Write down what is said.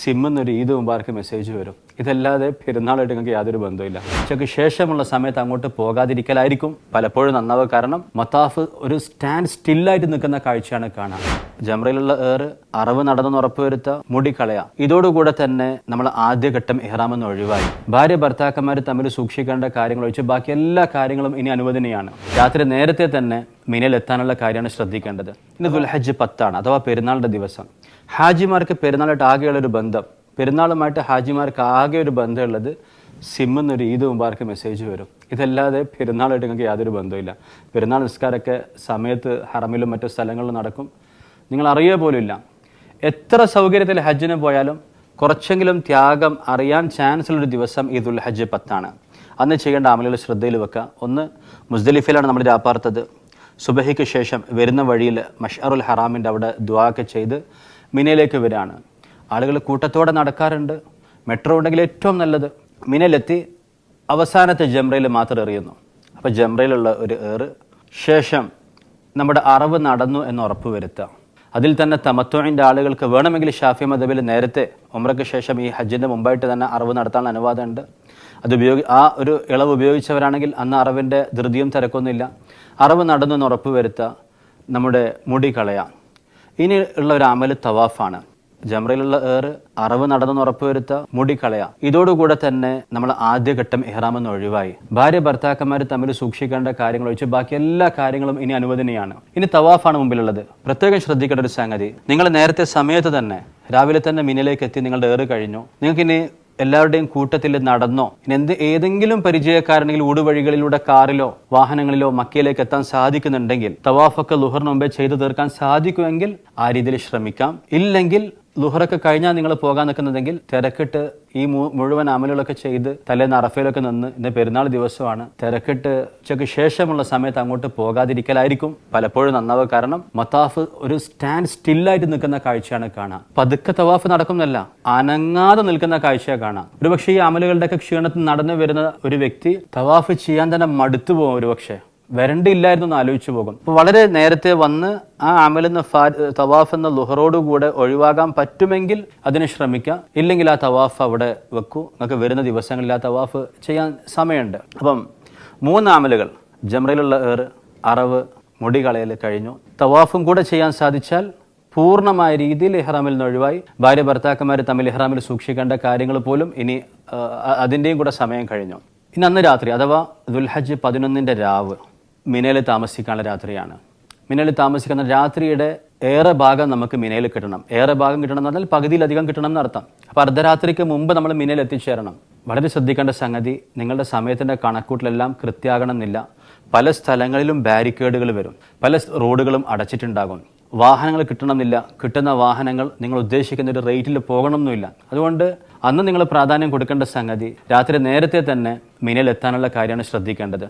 സിമ്മെന്നൊരു Eid Mubarak message വരും. ഇതല്ലാതെ പെരുന്നാളായിട്ട് നിങ്ങൾക്ക് യാതൊരു ബന്ധമില്ല ഉച്ചയ്ക്ക് ശേഷമുള്ള സമയത്ത് അങ്ങോട്ട് പോകാതിരിക്കലായിരിക്കും. പലപ്പോഴും നന്നാവുക കാരണം മത്താഫ് ഒരു സ്റ്റാൻഡ് സ്റ്റില്ലായിട്ട് നിൽക്കുന്ന കാഴ്ചയാണ് കാണാൻ ജംറയിലുള്ള ഏറ് അറിവ് നടന്നെന്ന് ഉറപ്പുവരുത്ത മുടി കളയാം ഇതോടുകൂടെ തന്നെ നമ്മൾ ആദ്യഘട്ടം ഇഹ്റാമെന്ന് ഒഴിവായി. ഭാര്യ ഭർത്താക്കന്മാർ തമ്മിൽ സൂക്ഷിക്കേണ്ട കാര്യങ്ങൾ ഒഴിച്ച് ബാക്കി എല്ലാ കാര്യങ്ങളും ഇനി അനുവദനീയാണ്. രാത്രി നേരത്തെ തന്നെ മിനയിൽ എത്താനുള്ള കാര്യമാണ് ശ്രദ്ധിക്കേണ്ടത്. ഇന്ന് ദുൽഹജ്ജ് പത്താണ് അഥവാ പെരുന്നാളിന്റെ ദിവസം. ഹാജിമാർക്ക് പെരുന്നാളായിട്ട് ആകെയുള്ള ഒരു ബന്ധം. പെരുന്നാളുമായിട്ട് ഹാജിമാർക്ക് ആകെ ഒരു ബന്ധമുള്ളത് സിമ്മെന്നൊരു ഈദ് മുബാർക്ക് മെസ്സേജ് വരും. ഇതല്ലാതെ പെരുന്നാളായിട്ട് നിങ്ങൾക്ക് യാതൊരു ബന്ധമില്ല പെരുന്നാൾ നിസ്കാരമൊക്കെ സമയത്ത് ഹറമിലും മറ്റു സ്ഥലങ്ങളിലും നടക്കും. നിങ്ങൾ അറിയുക പോലുമില്ല. എത്ര സൗകര്യത്തിൽ ഹജ്ജിന് പോയാലും കുറച്ചെങ്കിലും ത്യാഗം അറിയാൻ ചാൻസ് ഉള്ളൊരു ദിവസം ഈദുൽ ഹജ്ജ് പത്താണ്. അന്ന് ചെയ്യേണ്ട അമലുകൾ ശ്രദ്ധയിൽ വെക്കുക. ഒന്ന് മുസ്ദലിഫിലാണ് നമ്മൾ രാപ്പാർത്തത്. സുബഹിക്ക് ശേഷം വരുന്ന വഴിയിൽ മഷറുൽ ഹറാമിന്റെ അവിടെ ദുവാക്കെ ചെയ്ത് മിനയിലേക്ക് വരികയാണ് ആളുകൾ കൂട്ടത്തോടെ നടക്കാറുണ്ട്. മെട്രോ ഉണ്ടെങ്കിൽ ഏറ്റവും നല്ലത് മിനയിലെത്തി അവസാനത്തെ ജംറയിൽ മാത്രം എറിയുന്നു. അപ്പോൾ ജംറയിലുള്ള ഒരു ഏറ്. ശേഷം നമ്മുടെ അറിവ് നടന്നു എന്ന് ഉറപ്പ് വരുത്തുക. അതിൽ തന്നെ തമത്തോയിന്റെ ആളുകൾക്ക് വേണമെങ്കിൽ ഷാഫി മദബിൽ നേരത്തെ ഉമ്രയ്ക്ക് ശേഷം ഈ ഹജ്ജിന്റെ മുമ്പായിട്ട് തന്നെ അറിവ് നടത്താൻ അനുവാദമുണ്ട്. അത് ഉപയോഗി ആ ഒരു ഇളവ് ഉപയോഗിച്ചവരാണെങ്കിൽ അന്ന് അറിവിന്റെ ധൃതിയും തിരക്കൊന്നുമില്ല. അറിവ് നടന്നു എന്ന് ഉറപ്പ് വരുത്തുക. നമ്മുടെ മുടി കളയാം. ഇനി ഉള്ള ഒരു അമൽ തവാഫാണ്. ജമറയിലുള്ള ഏറ് അറിവ് നടന്നെന്ന് ഉറപ്പുവരുത്ത മുടി കളയാം. ഇതോടുകൂടെ തന്നെ നമ്മൾ ആദ്യഘട്ടം എഹ്റാമെന്ന് ഒഴിവായി. ഭാര്യ ഭർത്താക്കന്മാർ തമ്മിൽ സൂക്ഷിക്കേണ്ട കാര്യങ്ങൾ ഒഴിച്ച് ബാക്കി എല്ലാ കാര്യങ്ങളും ഇനി അനുവദനീയാണ്. ഇനി തവാഫാണ് മുമ്പിലുള്ളത്. പ്രത്യേകം ശ്രദ്ധിക്കേണ്ട ഒരു സംഗതി. നിങ്ങൾ നേരത്തെ സമയത്ത് തന്നെ രാവിലെ തന്നെ മിന്നിലേക്ക് എത്തി നിങ്ങളുടെ ഏറ് കഴിഞ്ഞു. നിങ്ങൾക്ക് ഇനി എല്ലാവരുടെയും കൂട്ടത്തിൽ നടന്നോ? ഇനി എന്ത് ഏതെങ്കിലും പരിചയക്കാരനെങ്കിൽ ഊടുവഴികളിലൂടെ കാറിലോ വാഹനങ്ങളിലോ മക്കയിലേക്ക് എത്താൻ സാധിക്കുന്നുണ്ടെങ്കിൽ തവാഫൊക്കെ ലുഹറിന് മുമ്പേ ചെയ്തു തീർക്കാൻ സാധിക്കുമെങ്കിൽ ആ രീതിയിൽ ശ്രമിക്കാം. ഇല്ലെങ്കിൽ ലുഹറൊക്കെ കഴിഞ്ഞാൽ നിങ്ങൾ പോകാൻ നിൽക്കുന്നതെങ്കിൽ തിരക്കിട്ട് ഈ മുഴുവൻ അമലുകളൊക്കെ ചെയ്ത് തലേന്ന് അറഫയിലൊക്കെ നിന്ന് ഇന്ന് പെരുന്നാൾ ദിവസമാണ്. തിരക്കിട്ട് ഉച്ചയ്ക്ക് ശേഷമുള്ള സമയത്ത് അങ്ങോട്ട് പോകാതിരിക്കലായിരിക്കും പലപ്പോഴും നന്നാവുക. കാരണം മത്താഫ് ഒരു സ്റ്റാൻഡ് സ്റ്റില്ലായിട്ട് നിൽക്കുന്ന കാഴ്ചയാണ് കാണാം. പതുക്കെ തവാഫ് നടക്കുന്നല്ല അനങ്ങാതെ നിൽക്കുന്ന കാഴ്ചയാണ് കാണാം. ഒരുപക്ഷെ ഈ അമലുകളുടെയൊക്കെ ക്ഷീണത്തിൽ നടന്നു വരുന്ന ഒരു വ്യക്തി തവാഫ് ചെയ്യാൻ തന്നെ മടുത്തു പോകും ഒരുപക്ഷെ. വരണ്ടില്ലായിരുന്നു എന്ന് ആലോചിച്ചു പോകും. അപ്പോൾ വളരെ നേരത്തെ വന്ന് ആ അമലെന്ന തവാഫ് എന്ന ലുഹറോടുകൂടെ ഒഴിവാകാൻ പറ്റുമെങ്കിൽ അതിന് ശ്രമിക്കാം. ഇല്ലെങ്കിൽ ആ തവാഫ് അവിടെ വെക്കൂ. നിങ്ങൾക്ക് വരുന്ന ദിവസങ്ങളിൽ ആ തവാഫ് ചെയ്യാൻ സമയമുണ്ട്. അപ്പം മൂന്ന് അമലുകൾ. ജമറയിലുള്ള ഏറ് അറവ് മുടി കളയൽ കഴിഞ്ഞു. തവാഫും കൂടെ ചെയ്യാൻ സാധിച്ചാൽ പൂർണമായ രീതിയിൽ ഇഹ്റാമിൽ നിന്ന് ഒഴിവായി. ഭാര്യ ഭർത്താക്കന്മാർ തമ്മിൽ ഇഹ്റാമിൽ സൂക്ഷിക്കേണ്ട കാര്യങ്ങൾ പോലും ഇനി അതിന്റെയും കൂടെ സമയം കഴിഞ്ഞു. ഇന്ന് അന്ന് രാത്രി അഥവാ ദുൽഹജ് പതിനൊന്നിന്റെ രാവ് മിനയിൽ താമസിക്കാനുള്ള രാത്രിയാണ്. മിനയിൽ താമസിക്കുന്ന രാത്രിയുടെ ഏറെ ഭാഗം നമുക്ക് മിനയിൽ കിട്ടണം. ഏറെ ഭാഗം കിട്ടണം എന്ന് പറഞ്ഞാൽ പകുതിയിലധികം കിട്ടണം എന്നർത്ഥം അപ്പോൾ അർദ്ധരാത്രിക്ക് മുമ്പ് നമ്മൾ മിനയിൽ എത്തിച്ചേരണം. വളരെ ശ്രദ്ധിക്കേണ്ട സംഗതി നിങ്ങളുടെ സമയത്തിന്റെ കണക്കൂട്ടിലെല്ലാം കൃത്യാകണമെന്നില്ല. പല സ്ഥലങ്ങളിലും ബാരിക്കേഡുകൾ വരും. പല റോഡുകളും അടച്ചിട്ടുണ്ടാകും. വാഹനങ്ങൾ കിട്ടണമെന്നില്ല. കിട്ടുന്ന വാഹനങ്ങൾ നിങ്ങൾ ഉദ്ദേശിക്കുന്ന ഒരു റേറ്റിൽ പോകണമെന്നില്ല അതുകൊണ്ട് അന്ന് നിങ്ങൾ പ്രാധാന്യം കൊടുക്കേണ്ട സംഗതി രാത്രി നേരത്തെ തന്നെ മിനയിൽ എത്താനുള്ള കാര്യമാണ് ശ്രദ്ധിക്കേണ്ടത്.